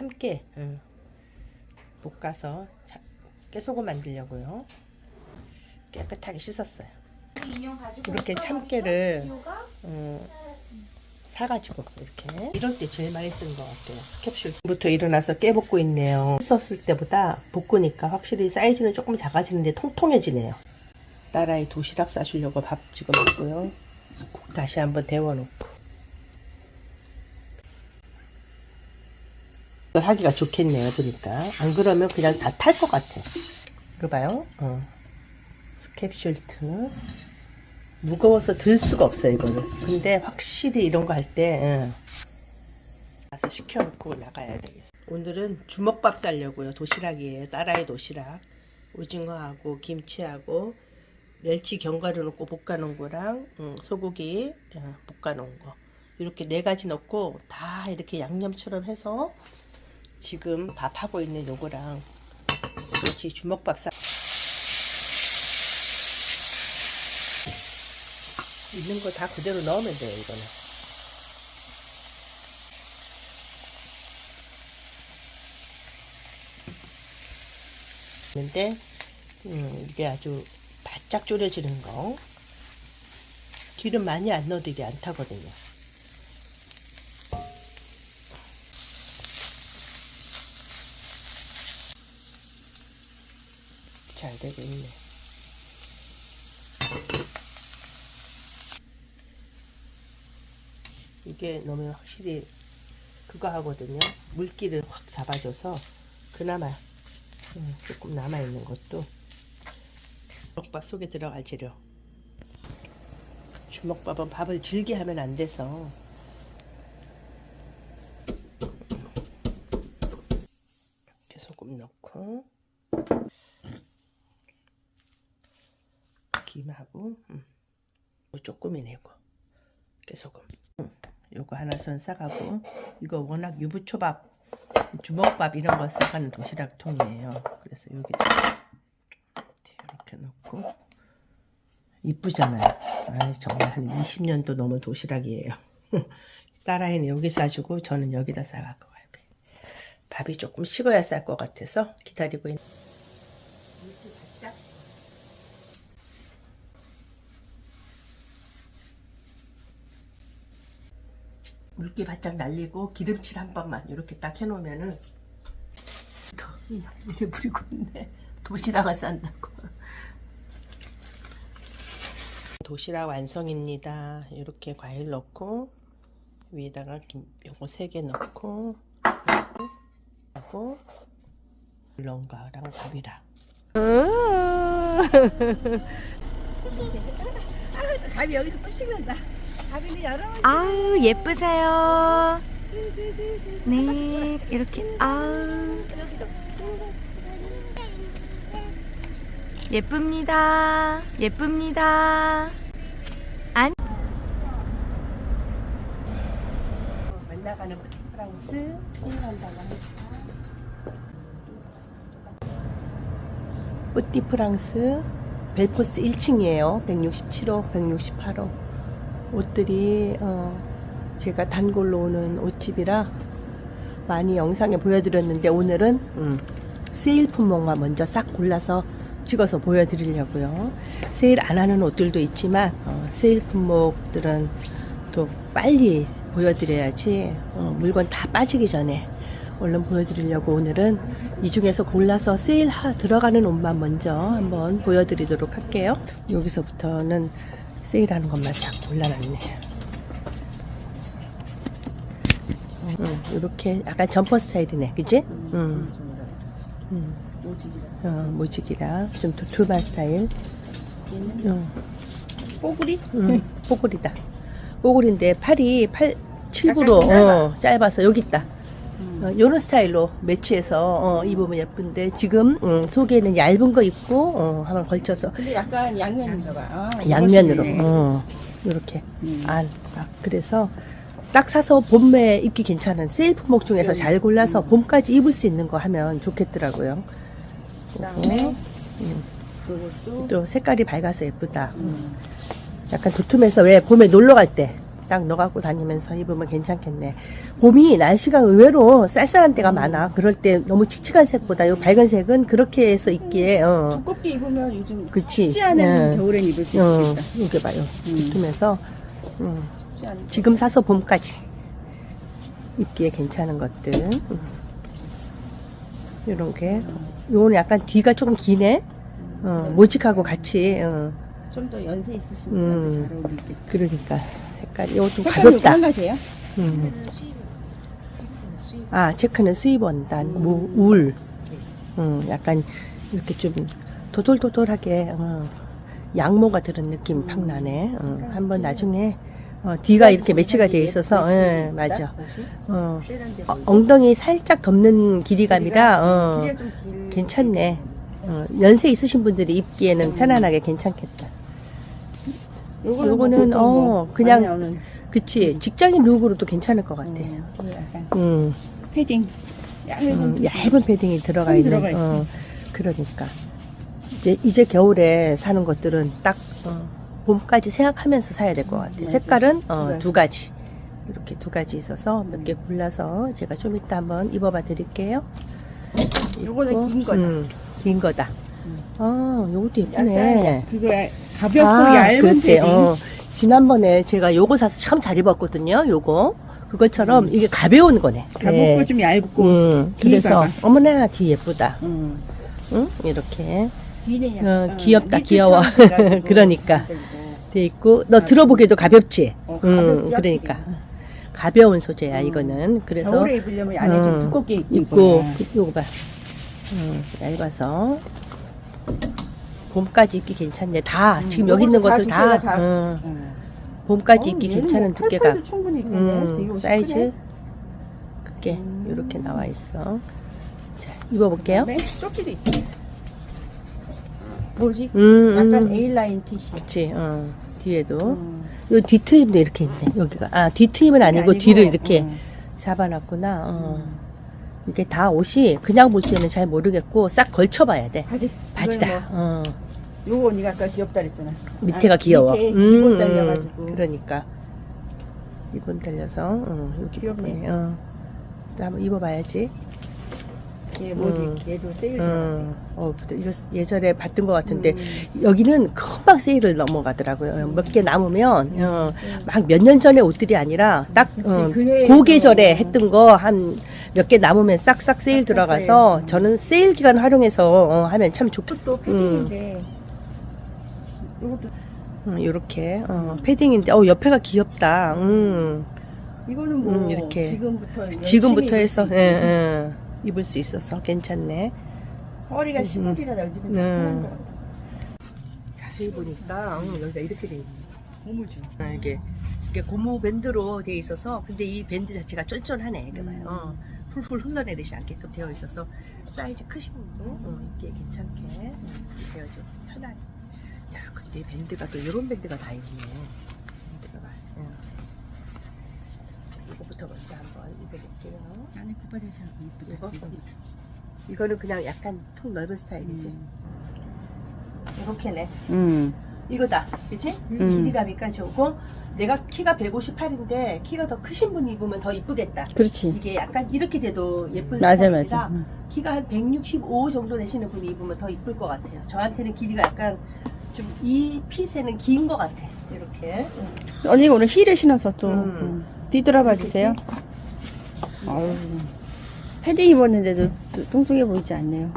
참깨 응. 볶아서 자- 깨소금 만들려고요. 깨끗하게 씻었어요. 이렇게 참깨를 지호가? 음, 사가지고 이렇게 이럴 때 제일 많이 쓰는 것 같아요. 스캡슐부터 일어나서 깨 볶고 있네요. 썼을 때보다 볶으니까 확실히 사이즈는 조금 작아지는데 통통해지네요. 딸아이 도시락 싸주려고 밥 지금 먹고요. 국 다시 한번 데워놓고. 이거 하기가 좋겠네요, 보니까. 안 그러면 그냥 다 탈 것 같아. 이거 봐요. 어. 스캡슐트. 무거워서 들 수가 없어요, 이거는. 근데 확실히 이런 거 할 때, 응. 가서 시켜놓고 나가야 되겠어. 오늘은 주먹밥 싸려고요. 도시락이에요. 딸아이 도시락. 오징어하고 김치하고 멸치 견과류 넣고 볶아놓은 거랑 음, 소고기 어, 볶아놓은 거. 이렇게 네 가지 넣고 다 이렇게 양념처럼 해서 지금 밥하고 있는 요거랑 같이 주먹밥 싸. 있는 거 다 그대로 넣으면 돼요, 이거는. 근데 음, 이게 아주 바짝 졸여지는 거. 기름 많이 안 넣어도 이게 안 타거든요. 잘 되고 있네. 이게 넣으면 확실히 그거 하거든요. 물기를 확 잡아줘서 그나마 음, 조금 남아있는 것도 주먹밥 속에 들어갈 재료. 주먹밥은 밥을 질게 하면 안 돼서 소금 넣고 김하고 음, 뭐 조금이네 이거. 깨소금. 음, 요거 하나 선 싸가고 이거 워낙 유부초밥 주먹밥 이런 거 싸가는 도시락 통이에요. 그래서 여기 이렇게 넣고. 이쁘잖아요. 아 정말 한 20년도 넘은 도시락이에요. 딸아이는 여기 싸주고 저는 여기다 싸갖고 가요. 밥이 조금 식어야 쌀 것 같아서 기다리고 있는 물기 바짝 날리고 기름칠 한 번만 이렇게 딱 해놓으면은 더 이렇게 부리고 있네 도시락을 싼다고 도시락 완성입니다 이렇게 과일 넣고 위에다가 김, 요거 세개 넣고 하고 거랑 밥이랑 밥이 여기서 또 찍는다 아우 예쁘세요. 네 이렇게 아우 예쁩니다. 예쁩니다. 안 만나가는 프랑스 세일한다고 합니다. 뿌띠 프랑스 벨포스 1층이에요. 167호, 168호. 옷들이 어, 제가 단골로 오는 옷집이라 많이 영상에 보여드렸는데 오늘은 음, 세일 품목만 먼저 싹 골라서 찍어서 보여드리려고요. 세일 안 하는 옷들도 있지만 어, 세일 품목들은 또 빨리 보여드려야지 어, 물건 다 빠지기 전에 얼른 보여드리려고 오늘은 이 중에서 골라서 세일 하, 들어가는 옷만 먼저 한번 보여드리도록 할게요. 여기서부터는 세일하는 것만 싹 골라놨네요. 음, 이렇게 약간 점퍼 스타일이네, 그지? 음. 음. 어, 모직이라 좀 두툼한 스타일. 음. 뽀글이? 응, 뽀글이다. 뽀글인데 팔이 8, 7부로 어, 짧아서 여기 있다. 어, 요런 스타일로 매치해서 어, 입으면 예쁜데 지금 음, 속에는 얇은 거 입고 어, 한번 걸쳐서 근데 약간 양면인가 봐. 아, 양면으로 멋지네. 어, 이렇게 음. 안 아, 그래서 딱 사서 봄에 입기 괜찮은 세일 품목 중에서 잘 골라서 봄까지 입을 수 있는 거 하면 좋겠더라고요. 그다음에 음. 그것도 또 색깔이 밝아서 예쁘다. 음. 약간 도톰해서 왜 봄에 놀러 갈 때 딱 넣어갖고 다니면서 입으면 괜찮겠네. 봄이 날씨가 의외로 쌀쌀한 때가 많아. 그럴 때 너무 칙칙한 색보다 요 밝은 색은 그렇게 해서 입기에 어. 두껍게 입으면 요즘 그치. 춥지 않으면 예. 겨울엔 입을 수 어, 있겠다. 이게 봐요. 음. 붙으면서 음, 춥지 않은 지금 사서 봄까지 입기에 괜찮은 것들. 음. 이런 게. 요거는 약간 뒤가 조금 기네. 어, 모직하고 같이. 어, 좀 더 연세 있으신 음. 분한테 잘 어울리겠다. 그러니까 색깔이 이거 좀 색깔이 가볍다. 한 가지예요? 음. 아 체크는 수입 원단, 뭐, 울. 음, 약간 이렇게 좀 도돌도돌하게 어, 양모가 들은 느낌 팍 나네. 어, 한번 나중에 어, 뒤가 이렇게 매치가 돼 있어서, 예, 맞아. 어, 어, 엉덩이 살짝 덮는 길이감이라 어, 괜찮네. 어, 연세 있으신 분들이 입기에는 편안하게 괜찮겠다. 요거는, 어, 그냥- 나오는 그치 직장인 룩으로도 괜찮을 것 같아. 음, 이게 약간 음, 패딩 얇은 음, 얇은 패딩이 들어가 좀 있는. 들어가 있어. 어, 그러니까 이제, 이제 겨울에 사는 것들은 딱 어, 봄까지 생각하면서 사야 될 것 같아. 맞아. 색깔은 어, 두 두 가지. 이렇게 두 가지 있어서 몇 개 골라서 제가 좀 이따 한번 입어봐 드릴게요. 요거는 긴 거다. 음, 긴 거다. 음. 아, 요것도 예쁘네. 그거 가볍고 아, 얇은 그때, 패딩 어, 지난번에 제가 요거 사서 참 잘 입었거든요. 요거. 그것처럼 이게 가벼운 거네. 음. 가볍고 네. 좀 얇고 음, 뒤에 그래서 봐봐. 어머나 뒤 예쁘다. 음. 응? 이렇게 뒤는 어, 약간 귀엽다, 니트처럼 귀여워. 돼가지고 그러니까. 돼 있고 너 들어보기에도 가볍지. 어, 음, 가볍지, 그러니까 확실히. 가벼운 소재야 음. 이거는. 그래서 겨울에 입으려면 안에 좀 음, 두껍게 입고 입고 그- 요거 봐. 음, 얇아서 봄까지 입기 괜찮네. 다 음, 지금 여기 있는 요것도 다 것들 다, 두께가 다. 음, 음. 봄까지 어, 입기 괜찮은 뭐 두께가. 충분히 입겠네. 되게 음, 옷이 사이즈 크네. 그게 음. 이렇게 나와 있어. 자 입어볼게요. 그다음에 조끼도 있어. 뭐지? 음, 약간 음. A 라인 핏이. 그렇지. 어, 뒤에도 음. 요 뒤트임도 이렇게 있네. 여기가 아 뒤트임은 아니고, 아니고, 뒤를 이렇게 음. 잡아놨구나. 어. 음. 이게 다 옷이 그냥 볼 때는 잘 모르겠고 싹 걸쳐봐야 돼. 바지. 바지다. 이걸 어. 뭐, 요거 언니가 아까 귀엽다 그랬잖아. 밑에가 아, 귀여워. 밑에 음, 리본 달려가지고. 그러니까 리본 달려서 어, 여기 귀엽네. 부분에, 어. 또 한번 입어봐야지. 얘 뭐지? 음. 얘도 세일. 음. 어, 근데 이거 예전에 봤던 것 같은데 음. 여기는 금방 세일을 넘어가더라고요. 몇 개 남으면 어, 음. 막몇 년 전에 옷들이 아니라 딱 그치, 어, 그 해에 그 계절에 어. 했던 거 한 몇 개 남으면 싹싹 세일 싹싹 들어가서 세일. 저는 세일 기간 활용해서 어, 하면 참 좋겠. 또 패딩인데. 요것도 음, 이렇게 어, 패딩인데 어 옆에가 귀엽다. 음, 이거는 뭐 음, 이렇게. 지금부터 지금부터 해서 수 예. 예, 입을 수 있어서 괜찮네. 허리가 음. 시골이라 요즘에 음. 것 같아. 자세히 보니까 음, 여기가 이렇게 돼 있네. 고무줄. 어, 이게 이게 고무 밴드로 돼 있어서 근데 이 밴드 자체가 쫀쫀하네. 이거 봐요. 어, 훌훌 흘러내리지 않게끔 되어 있어서 사이즈 크신 분도 어, 입기에 괜찮게 음, 되어져 편하게. 야, 근데 밴드가 또 이런 밴드가 다 있네. 밴드가. 응. 이거부터 먼저 한번 입어볼게요. 안에 굿바지가 이쁘다. 이거? 이거는 그냥 약간 통 넓은 스타일이지. 이렇게네. 음. 이거다. 그치? 음. 길이감이니까 좋고 내가 키가 158인데 키가 더 크신 분이 입으면 더 이쁘겠다. 그렇지. 이게 약간 이렇게 돼도 예쁜 맞아 스타일이라 맞아. 음. 키가 한 165 정도 되시는 분이 입으면 더 이쁠 것 같아요. 저한테는 길이가 약간 좀 이 핏에는 긴 것 같아. 이렇게. 응. 언니가 오늘 힐을 신어서 좀 음. 음. 뒤돌아봐 주세요. 아유. 패딩 입었는데도 뚱- 뚱뚱해 보이지 않네요.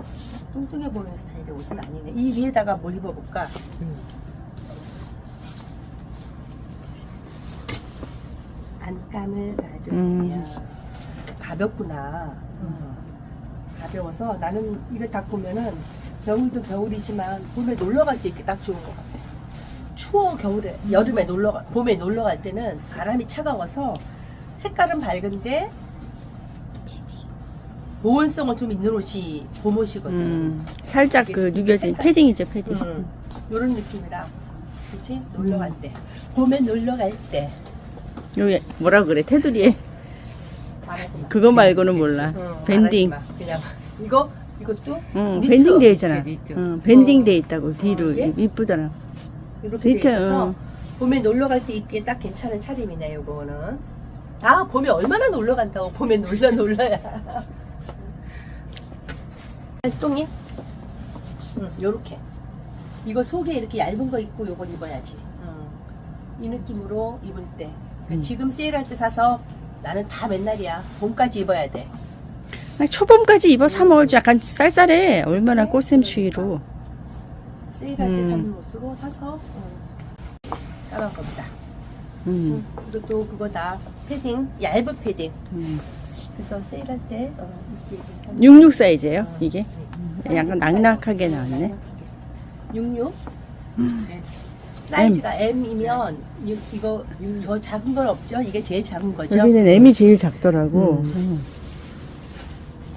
뚱뚱해 보이는 스타일의 옷은 아니네. 이 위에다가 뭘 입어볼까? 안감을 놔주세요. 음. 가볍구나. 어. 가벼워서 나는 이거 딱 보면은 겨울도 겨울이지만 봄에 놀러 갈때 입기 딱 좋은 것 같아. 추워 겨울에 여름에 놀러 가 봄에 놀러 갈 때는 바람이 차가워서 색깔은 밝은데 보온성은 좀 있는 옷이 봄 옷이거든. 음. 살짝 그 유겨진 패딩이죠 패딩. 음, 이런 느낌이라. 그치? 놀러 갈 때. 봄에 놀러 갈 때. 여기 뭐라 그래 테두리에 말하지 마. 그거 말고는 몰라. 응, 밴딩. 말하지 마. 그냥 이거 이것도 응, 니트. 밴딩 돼 있잖아. 그치, 니트. 응, 밴딩 돼 있다고 뒤로 이게? 이쁘잖아. 이렇게 돼 니트, 있어서 응. 봄에 놀러 갈 때 입기에 딱 괜찮은 차림이네 요거는 아 봄에 얼마나 놀러 간다고 봄에 놀러 놀러야 활동이 응 요렇게 이거 속에 이렇게 얇은 거 입고 요걸 입어야지 응. 이 느낌으로 입을 때 그러니까 음. 지금 세일할 때 사서 나는 다 맨날이야 봄까지 입어야 돼 초봄까지 입어 3월 약간 쌀쌀해. 얼마나 꽃샘추위로. 세일할 때 음. 사는 옷으로 사서 응. 따라온 겁니다 음. 응. 그리고 또 그거 다 패딩 얇은 패딩 음. 그래서 세일할 때 어, 이게 괜찮아. 66 사이즈예요, 이게. 약간 낙낙하게 나왔네. 66? 네. 사이즈가 M이면 이거 더 작은 건 없죠? 이게 제일 작은 거죠? 여기는 M이 제일 작더라고. 음.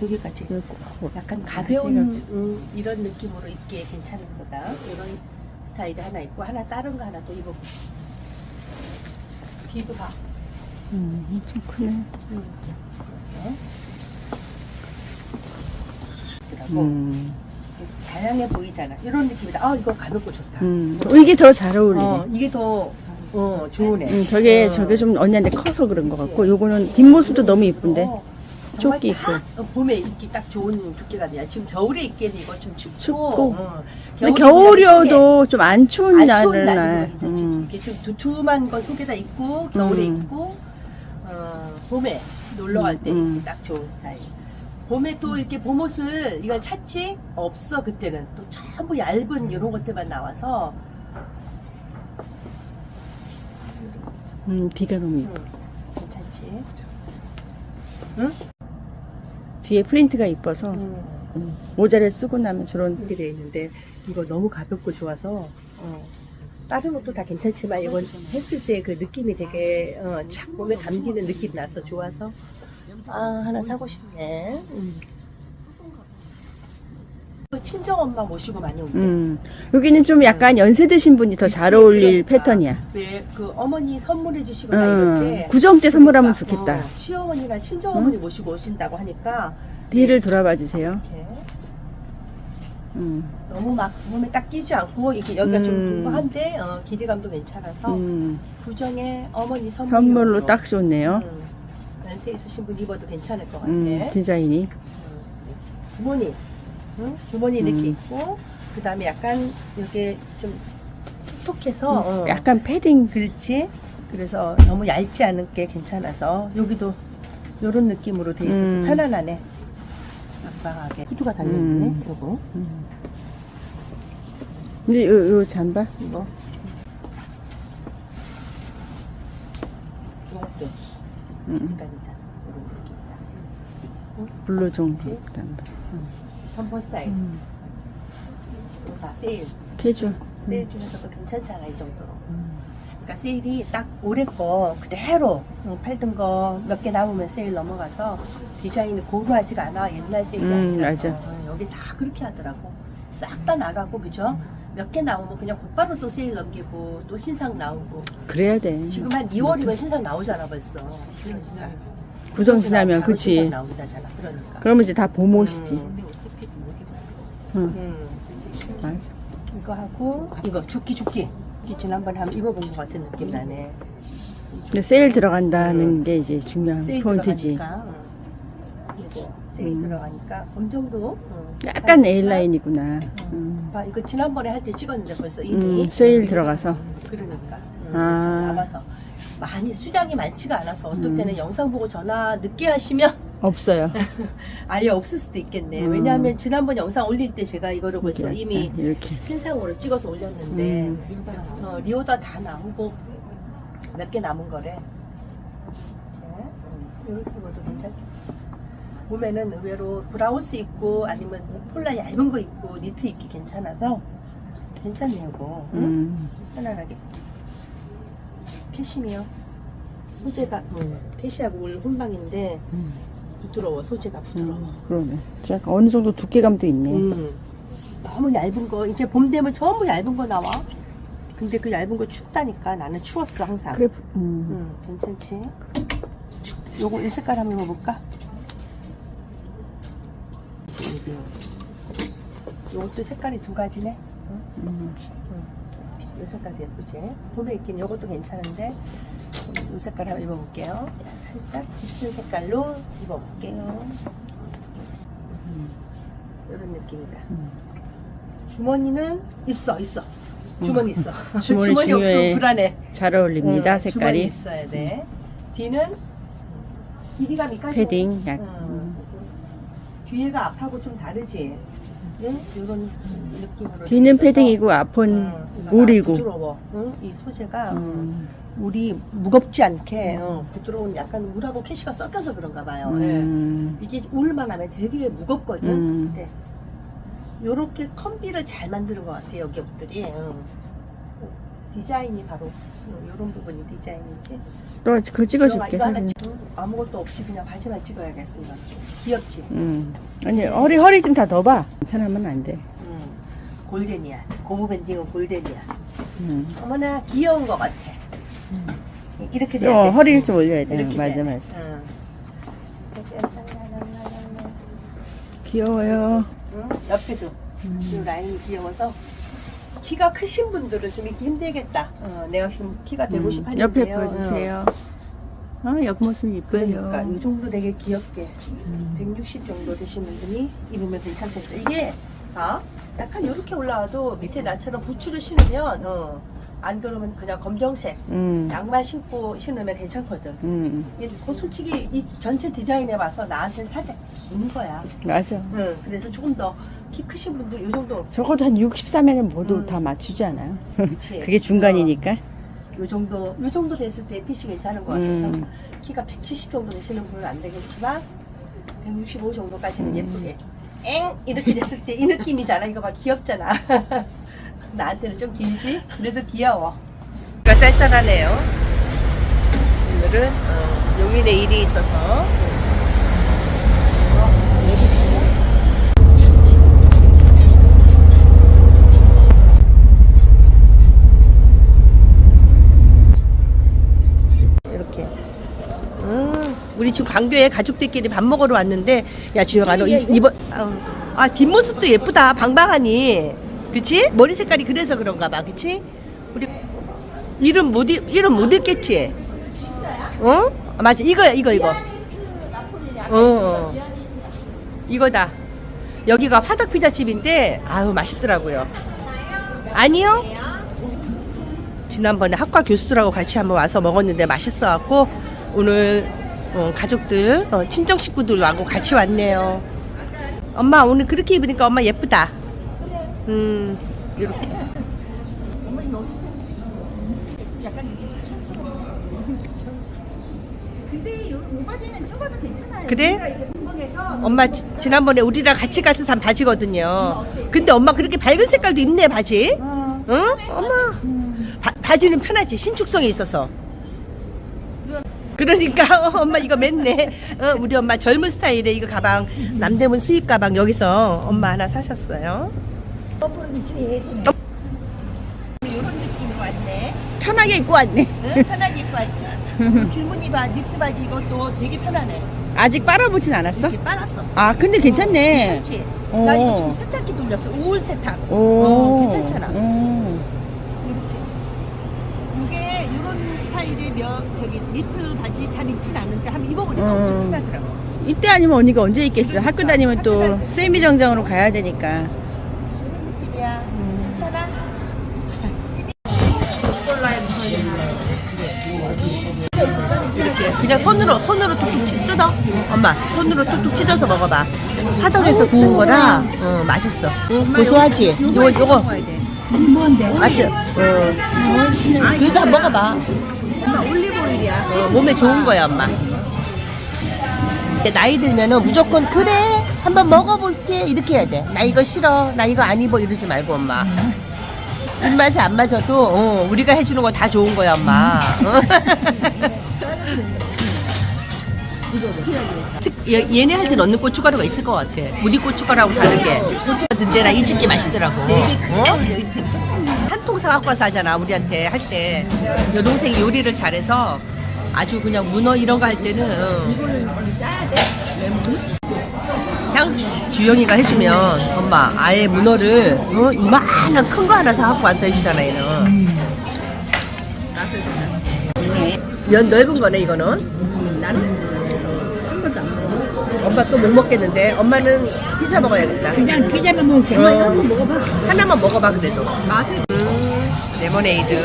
음. 저기까지 약간 가벼운 음, 이런 느낌으로 입기에 괜찮은 거다 이런 스타일이 하나 있고 하나 다른 거 하나 또 입어보고 뒤도 봐 음, 엄청 크네. 음. 이렇게. 음. 다양해 보이잖아 이런 느낌이다 아 이거 가볍고 좋다 음. 어, 이게 더 잘 어울리네. 어, 이게 더 어, 좋으네. 음, 저게 어. 저게 좀 언니한테 커서 그런 것 같고 요거는 뒷모습도 너무 이쁜데 어, 조끼 딱, 어, 봄에 입기 딱 좋은 두께가 돼요. 지금 겨울에 입기에는 이거 좀 춥고. 춥고. 어, 근데 겨울에 겨울이어도 좀 안 추운 안 추운 날은 날 괜찮지. 음. 이렇게 좀 두툼한 거 속에다 입고 겨울에 음. 입고 어, 봄에 놀러 갈 때 음, 입기 딱 좋은 스타일. 봄에 또 이렇게 봄옷을 이걸 찾지 없어 그때는 또 전부 얇은 이런 것들만 나와서 음, 뒤가 너무 음, 이뻐 괜찮지. 뒤에 프린트가 이뻐서 음. 음, 모자를 쓰고 나면 저런 이렇게 돼 있는데 이거 너무 가볍고 좋아서 어, 다른 것도 다 괜찮지만 이건 했을 때 그 느낌이 되게 어, 착 몸에 감기는 느낌 나서 좋아서 아 하나 사고 싶네. 음. 친정 엄마 모시고 많이 온대. 음. 여기는 좀 약간 연세 드신 분이 더 잘 어울릴 패턴이야. 왜 그 어머니 선물해 주시거나 음, 때 구정 때 선물하면 그러니까, 좋겠다. 어, 시어머니나 친정 어머니 모시고 오신다고 하니까. 뒤를 돌아봐 주세요. 이렇게. 음. 너무 막 몸에 딱 끼지 않고 이렇게 여기가 좀 음. 굵고한데 어, 길이감도 괜찮아서 음. 구정에 어머니 선물로 선물로 딱 좋네요. 음, 연세 있으신 분 입어도 괜찮을 것 같아. 음, 디자인이. 주머니, 응? 주머니 음. 이렇게 있고 그 다음에 약간 이렇게 좀 톡톡해서 어, 약간 패딩 그렇지. 그래서 너무 얇지 않은 게 괜찮아서 여기도 이런 느낌으로 돼 있어서 음. 편안하네. 빡빡하게 후드가 달려있네. 음. 요거 음. 근데 요, 요 잠바 이거 이것도 음. 색깔이다. 이런 느낌이다. 블루종 그치? 잠바 사이즈. 음. 다 세일. 캐주얼 세일 중에서도 괜찮잖아 이 정도로. 음. 그러니까 세일이 딱 올해 거 그대로 어, 팔던 거 몇 개 남으면 세일 넘어가서 디자인이 고루하지가 않아 옛날 세일이 음, 아니라서 맞아. 어, 여기 다 그렇게 하더라고 싹 다 나가고 그죠? 몇 개 나오면 그냥 곧바로 또 세일 넘기고 또 신상 나오고 그래야 돼 지금 한 2월이면 신상 나오잖아 벌써 구정 지나면 바로 그치 신상 나온다잖아 그러니까 그러면 이제 다 봄옷이지 음. 응 음. 맞아 이거 하고 이거 조끼 조끼 조끼 지난번에 한번 입어본 것 같은 느낌 나네 근데 세일 들어간다는 게 이제 중요한 세일 포인트지 들어가니까 응. 이거 세일 음. 들어가니까 검정도 응. 약간 잘 A라인이구나 응. 음. 봐, 이거 지난번에 할 때 찍었는데 벌써 이미 음, 세일 들어가서 그러니까 응. 아. 좀 남아서 많이 수량이 많지가 않아서 어떨 음. 때는 영상 보고 전화 늦게 하시면 없어요 아예 없을 수도 있겠네 음. 왜냐하면 지난번 영상 올릴 때 제가 이거를 벌써 이렇게, 이미 아, 이렇게 신상으로 찍어서 올렸는데 음. 어, 리오다 다 나오고 몇 개 남은 거래. 이렇게 입어도 괜찮겠다. 봄에는 의외로 브라우스 입고 아니면 폴라 얇은 거 입고 니트 입기 괜찮아서 괜찮네요, 이거. 응? 음. 편안하게. 캐시미어. 소재가 음, 캐시하고 울 혼방인데 음. 부드러워. 소재가 부드러워. 음, 그러네 약간 어느 정도 두께감도 있네 음. 너무 얇은 거 이제 봄 되면 전부 얇은 거 나와. 근데 그 얇은 거 춥다니까 나는 추웠어 항상. 그래 음. 음, 괜찮지? 요거 이 색깔 한번 입어볼까? 요것도 색깔이 두 가지네. 음. 이렇게. 이 색깔도 예쁘지? 봄에 입긴 요것도 괜찮은데 이 색깔 한번 입어볼게요. 살짝 짙은 색깔로 입어볼게요. 이런 느낌이다. 음. 주머니는 있어, 있어. 주머니 있어. 주머니 주머니 없으면. 불안해. 잘 어울립니다 응, 주머니 색깔이 있어야 돼. 뒤는 길이감이 까지. 패딩 약 응. 뒤에가 앞하고 좀 다르지. 네? 이런 느낌으로. 뒤는. 패딩이고 앞은 응, 울이고 부드러워. 응? 이 소재가 음. 울이 무겁지 않게 어, 부드러운 약간 울하고 캐시가 섞여서 그런가 봐요. 음. 예. 이게 울만 하면 되게 무겁거든. 음. 네. 요렇게 컴비를 잘 만드는 것 같아요, 여기 옷들이. 응. 디자인이 바로 이런 부분이 디자인이지. 또 그거 찍어줄게 사진 찍- 아무것도 없이 그냥 바지만 찍어야겠어. 이거. 귀엽지? 음. 아니 허리 허리 좀 다 넣어봐 편하면 안돼 응. 골덴이야. 고무 밴딩은 골덴이야. 음. 어머나 귀여운 것 같아. 이렇게 돼야 어, 돼. 허리를 좀 올려야 돼 이렇게 맞아 돼야 돼. 맞아 응. 귀여워요 응? 옆에도 이 라인이 귀여워서 키가 크신 분들은 좀 입기 힘들겠다. 어, 내가 지금 키가 150 음. 하는데요. 옆에 보여주세요 아 옆모습 이뻐요 그러니까 이 정도 되게 귀엽게 160 정도 되시는 분이 입으면 괜찮겠다. 이게 아 약간 이렇게 올라와도 밑에 나처럼 부츠를 신으면 어, 안 그러면 그냥 검정색 음. 양말 신고 신으면 괜찮거든. 음. 이게 그 솔직히 이 전체 디자인에 봐서 나한테는 살짝 긴 거야. 맞아 응, 그래서 조금 더 키 크신 분들 이 정도 적어도 한 63에는 모두 음. 다 맞추지 않아요 그치? 그게 중간이니까 요 정도 요 정도 됐을 때 핏이 괜찮은 것 같아서 음. 키가 170 정도 되시는 분은 안 되겠지만 165 정도까지는 음. 예쁘게 엥 이렇게 됐을 때 이 느낌이잖아 이거 봐 귀엽잖아 나한테는 좀 길지? 그래도 귀여워. 그러니까 쌀쌀하네요. 오늘은 어, 용인에 일이 있어서. 이렇게. 음, 우리 지금 광교에 가족들끼리 밥 먹으러 왔는데, 야, 주영아, 너 이, 이번, 아, 뒷모습도 예쁘다, 방방하니. 그치? 머리 색깔이 그래서 그런가 봐, 그치? 우리, 이름 못, 읽- 이름 못 읽겠지? 어? 아, 맞아, 이거야, 이거, 이거. 어, 어. 이거다. 여기가 화덕 피자집인데, 아유, 맛있더라고요. 아니요? 지난번에 학과 교수들하고 같이 한번 와서 먹었는데 맛있어갖고 오늘 어, 가족들 어, 친정 식구들하고 같이 왔네요. 엄마 오늘 그렇게 입으니까 엄마 예쁘다. 음 이렇게. 근데 요 오바지는 좁아도 괜찮아요. 그래? 엄마 지, 지난번에 우리랑 같이 가서 산 바지거든요. 근데 엄마 그렇게 밝은 색깔도 입네 바지. 응? 엄마 바, 바지는 편하지 신축성이 있어서. 그러니까 어, 엄마 이거 맸네. 어, 우리 엄마 젊은 스타일의 이거 가방 남대문 수입 가방 여기서 엄마 하나 사셨어요. 이런 느낌으로 왔네. 편하게 입고 왔네 응? 편하게 입고 왔지. 줄무늬 바 니트 바지 이것도 되게 편하네. 아직 빨아보진 않았어? 이렇게 빨았어. 아 근데 괜찮네 괜찮지? 어. 나 이거 지금 세탁기 돌렸어. 우울 세탁. 오 어, 괜찮잖아. 음. 이게 이런 스타일의 몇 저기 니트 바지 잘 입진 않는데 한번 입어보니까 음. 엄청 편하더라고. 이때 아니면 언니가 언제 입겠어 학교 다니면 또 세미 정장으로 가야 되니까 그냥 손으로 손으로 툭툭 치- 뜯어. 엄마 손으로 툭툭 찢어서 먹어봐. 화덕에서 구운 거라 어, 맛있어. 고소하지. 요거 요거. 맞지? 어. 그래도 한번 먹어봐. 엄마 올리브 오일이야. 어, 몸에 좋은 거야, 엄마. 나이 들면은 무조건 그래 한번 먹어볼게 이렇게 해야 돼. 나 이거 싫어, 나 이거 안 입어 이러지 말고 엄마. 입맛에 안 맞아도 어, 우리가 해주는 거 다 좋은 거야, 엄마. 어? 특, 얘- 얘네 할 때 넣는 고춧가루가 있을 것 같아. 우리 고춧가루하고 다르게. 근데 나이 집게 맛있더라고. 어? 한통 사갖고 와서 하잖아 우리한테 할 때 여동생이 요리를 잘해서 아주 그냥 문어 이런 거 할 때는 어. 향수 주영이가 해주면 엄마 아예 문어를 어, 이만한 큰 거 하나 사갖고 와서 해주잖아 얘는 면 넓은 거네 이거는 나는 한 번도 안 먹어 엄마 또 못 먹겠는데 엄마는 피자 먹어야겠다 그냥 피자만 먹을게. 엄마 이거 한번 먹어봐 하나만 먹어봐 그래도 맛을 음, 레모네이드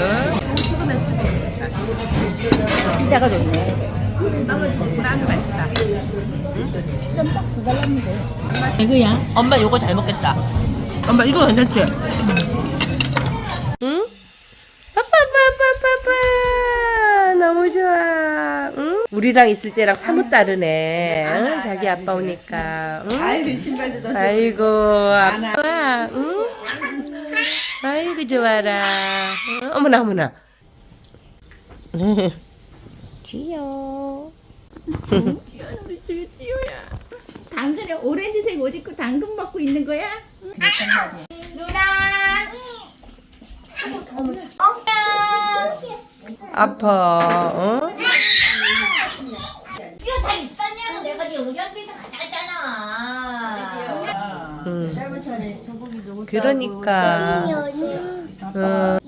피자가 좋네. 빵을 먹으라는 맛있다 이거야? 엄마 요거 잘 먹겠다. 엄마 이거 괜찮지? 우리랑 있을 때랑 사뭇 다르네. 응? 자기 아빠 오니까. 응? 아이고 신발도 더 아이고 아빠. 응? 아이고 좋아라. 응? 어머나 어머나. 지요. 당근에 오렌지색 옷 입고 당근 먹고 있는 거야? 아파. 어? 이거 잘 있었냐고 내가 네 의료비에서 가져갔잖아. 응. 그러니까. 어.